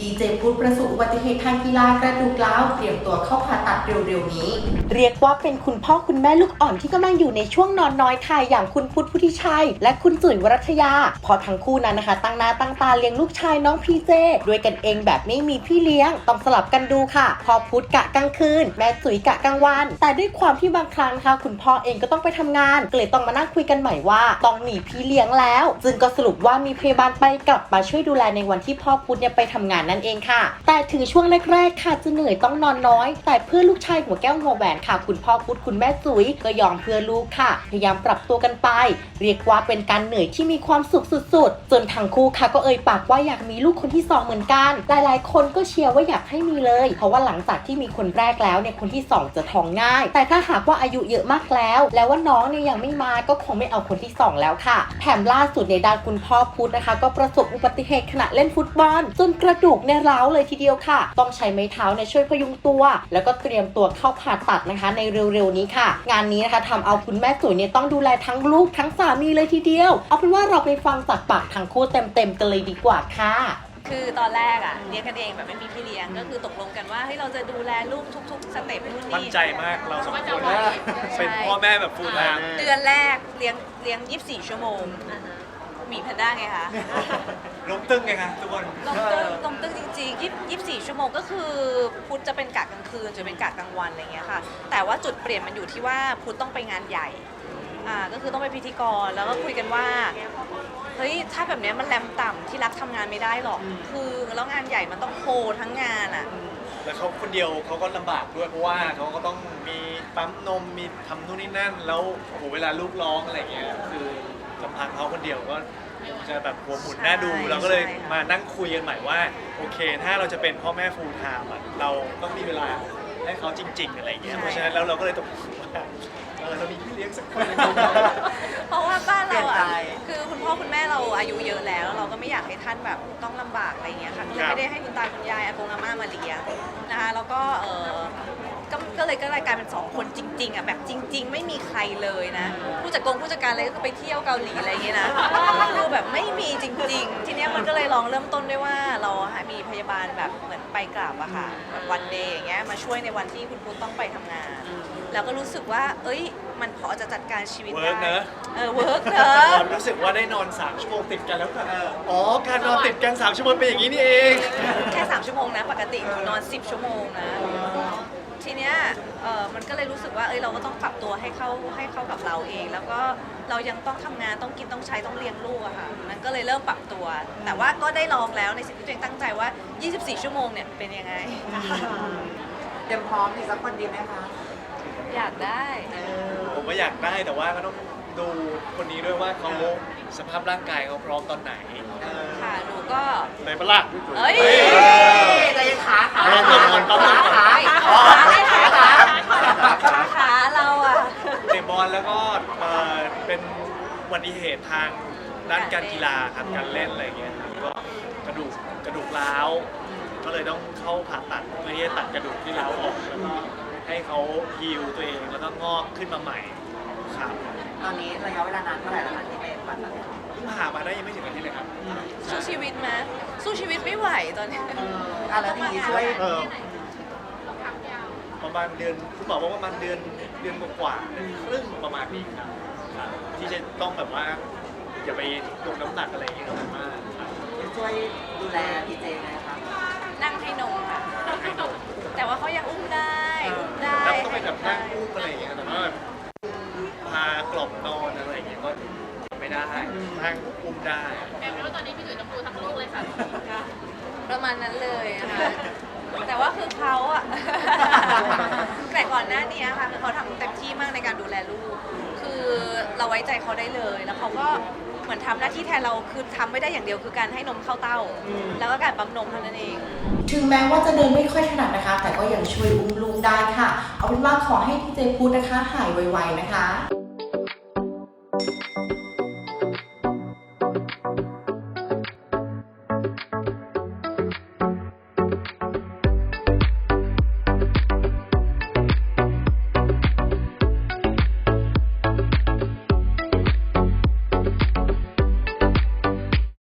ดีเจพุทธประสบอุบัติเหตุทางกีฬากระดูกร้าวเตรียมตัวเข้าผ่าตัดเร็วๆนี้ เรียกว่าเป็นคุณพ่อคุณแม่ลูกอ่อนที่กำลังอยู่ในช่วงนอนน้อยค่ะอย่างคุณพุทธพุทธิชัย และคุณจุ๋ยวรัชยา พอทั้งคู่นั้นนะคะ ตั้งหน้าตั้งตาเลี้ยงลูกชายน้องพีเจด้วยกันเองแบบไม่มีพี่เลี้ยง ต้องสลับกันดูค่ะพอพุทธกะกลางคืน แม่จุ๋ยกะกลางวัน แต่ด้วยความที่บางครั้งนะคะคุณพ่อเองก็ต้องไปทำงานก็เลยต้องมานั่งคุยกันใหม่ว่าต้องหนีพี่เลี้ยงแล้วซึ่งก็สรุปว่ามีพยาบาลไปกลับมาช่วยดูแลในวันที่พ่อพุทธเนี่ยไปทำงานนั่นเองค่ะ แต่ถึงช่วงแรกๆค่ะจะเหนื่อยต้องนอนน้อย แต่เพื่อลูกชายหัวแก้วหัวแหวนค่ะ คุณพ่อพุธคุณแม่จุ๋ยก็ยอมเพื่อลูกค่ะ พยายามปรับตัวกันไป เรียกว่าเป็นการเหนื่อยที่มีความสุขสุดๆ จนทั้งคู่ค่ะก็เอ่ยปากว่าอยากมีลูกคนที่สองเหมือนกัน หลายๆ คนก็เชียร์ว่าอยากให้มีเลย เพราะว่าหลังจากที่มีคนแรกแล้วเนี่ยคนที่สองจะท้องง่าย แต่ถ้าหากว่าอายุเยอะมากแล้ว แล้วว่าน้องเนี่ยยังไม่มาก็คงไม่เอาคนที่สองแล้วค่ะ แถมล่าสุดในด้านคุณพ่อพุธนะคะ ก็ประสบอุบัติเหตุขณะเล่นฟุตบอลจนกระดูกเนี่ยร้าวเลยทีเดียวค่ะ ต้องใช้ไม้เท้าเนี่ยช่วยพยุงตัว แล้วก็เตรียมตัวเข้าผ่าตัดนะคะ ในเร็วๆนี้ค่ะ งานนี้นะคะทำเอาคุณแม่จุ๋ยเนี่ยต้องดูแลทั้งลูกทั้งสามีเลยทีเดียว เอาเป็นว่าเราไปฟังจากปากทั้งคู่เต็มๆกันเลยดีกว่าค่ะคือตอนแรกอะเลี้ยงกันเองแบบไม่มีพี่เลี้ยงก็คือตกลงกันว่าให้ยเราจะดูแลลูกทุก ๆ สเต็ปนู่นนี่มั่นใจมากเราสองคนใช่เป็นพ่อแม่แบบฟูลไทม์เดือนแรกเลี้ยงเลี้ยง 24 ชั่วโมง หมีแพนด้าไงคะ ล้มตึ้งไงคะทุกคนลงตึ้งลงตึ้งจริงๆยี่24ชั่วโมงก็คือพุธจะเป็นกะกลางคืนจะเป็นกะกลางวันอะไรเงี้ยค่ะ แต่ว่าจุดเปลี่ยนมันอยู่ที่ว่าพุธต้องไปงานใหญ่ อ่า ก็คือต้องไปพิธีกร แล้วก็คุยกันว่า เฮ้ย ถ้าแบบเนี้ยมันแรมต่ำที่รักทำงานไม่ได้หรอก คือแล้วงานใหญ่มันต้องโคทั้งงานอะ แล้วเขาคนเดียวเขาก็ลำบากด้วยเพราะว่าเขาก็ต้องมีปั๊มนมมีทำนู่นนี่นั่น แล้วโอ้โหเวลาลูกร้องอะไรเงี้ยคือ ลำพังเขาคนเดียวก็จะแบบหัวหมุนหน้าดูใช่เราก็เลยใช่ค่ะ มานั่งคุยกันใหม่ว่า โอเค ถ้าเราจะเป็นพ่อแม่ฟูลไทม์อะเราต้องมีเวลาให้เขาจริง ๆ อะไรเงี้ยเพราะฉะนั้นแล้วเราก็เลยตกลงว่าเออเรามีพี่เลี้ยงสักคนหนึ่ง เพราะว่าบ้านเราเปลี่ยนอะใจคือคุณพ่อคุณแม่เราอายุเยอะแล้ว เราก็ไม่อยากให้ท่านแบบต้องลำบากอะไรเงี้ยค่ะคือครับ ไม่ได้ให้คุณตาคุณยายอากงอาม่ามาเลี้ยงนะคะ แล้วก็เออ ก็ก็เลยก็เลยกลายเป็นสองคนจริง ๆอะแบบจริง ๆ ไม่มีใครเลยนะผู้จัดกงผู้จัดการอะไรก็คือไปเที่ยวเกาหลีอะไรอย่างเงี้ยนะคือแบบไม่มีจริง ๆ ทีเนี้ยมันก็เลยลองเริ่มต้นด้วยว่าเรามีพยาบาลแบบเหมือนไปกลับอะค่ะแบบวันเดย์อย่างเงี้ยมาช่วยในวันที่คุณพุทธต้องไปทำงาน แล้วก็รู้สึกว่า เอ้ย มันพอจะจัดการชีวิตเวิร์กได้เนอะ เออเวิร์กเนตอะอนรู้สึกว่าได้นอน 3 ชั่วโมงติดกันแล้วแบบอ๋อ การนอนติดกัน 3 ชั่วโมงเป็นอย่างนี้นี่เอง แค่สามชั่วโมงนะ ปกติหนูนอนสิบชั่วโมงนะ ทีเนี้ยเออมันก็เลยรู้สึกว่าเอ้ยเราก็ต้องปรับตัวให้เข้าให้เข้ากับเราเอง แล้วก็เรายังต้องทำงานต้องกินต้องใช้ต้องเลี้ยงลูกอะค่ะมันก็เลยเริ่มปรับตัว แต่ว่าก็ได้ลองแล้วในสิ่งที่ตัวเองตั้งใจว่า 24 ชั่วโมงเนี่ยเป็นยังไง เตรียมพร้อมอีกสักคนดีไหมคะอยากได้ ผมก็อยากได้แต่ว่าก็ต้องดูคนนี้ด้วยว่าเขาสภาพร่างกายเขาพร้อมตอนไหนค่ะหนูก็เลยปะล่ะ เอ้ย ใจเย็นขาขา เริ่มเริ่มเริ่มเริ่ม ขาขา ขาขาขาเราอะ เตะบอลแล้วก็เอ่อเป็น อุบัติเหตุทางด้านการกีฬาครับการเล่นอะไรเงี้ยครับก็กระดูกกระดูกร้าว ก็เลยต้องเข้าผ่าตัดเพื่อที่จะตัดกระดูกที่ร้าวออกแล้วก็ให้เขาฮิวตัวเองแล้วก็งอกขึ้นมาใหม่ครับตอนนี้ระยะเวลานานเท่าไหร่แล้วคะที่เป็นปัตตานีเพิ่งผ่ามาได้ยังไม่ถึงอาทิตย์เลยครับ สู้ชีวิตไหมสู้ชีวิตไม่ไหวตอนนี้อะแล้วทีนี้ช่วยเออประมาณเดือนคุณหมอบอกว่าประมาณเดือนเดือนกว่าๆเดือนครึ่งประมาณนี้ครับ ครับที่จะต้องแบบว่าอย่าไปลงน้ำหนักอะไรอย่างเงี้ยมากครับช่วยดูแลพีเจไงคะนั่งให้นมค่ะ แต่ว่าเขายังอุ้มได้อุ้มได้แล้วก็ไปแบบนั่งอุ้มอะไรอย่างเงี้ยแต่ว่าแบบพากล่อมนอนอะไรอย่างเงี้ยก็ไม่ได้นั่งอุ้มได้ประมาณนั้นเลยนะคะ แต่ว่าคือเขาอะ แต่ก่อนหน้านี้ค่ะคือเขาทำเต็มที่มากในการดูแลลูก คือเราไว้ใจเขาได้เลย แล้วเขาก็เหมือนทำหน้าที่แทนเราคือทำไม่ได้อย่างเดียวคือการให้นมเข้าเต้า แล้วก็การปั๊มนมเท่านั้นเอง ถึงแม้ว่าจะเดินไม่ค่อยถนัดนะคะ แต่ก็ยังช่วยอุ้มลูกได้ค่ะ เอาเป็นว่าขอให้พี่เจพุทธนะคะ หายไวๆนะคะ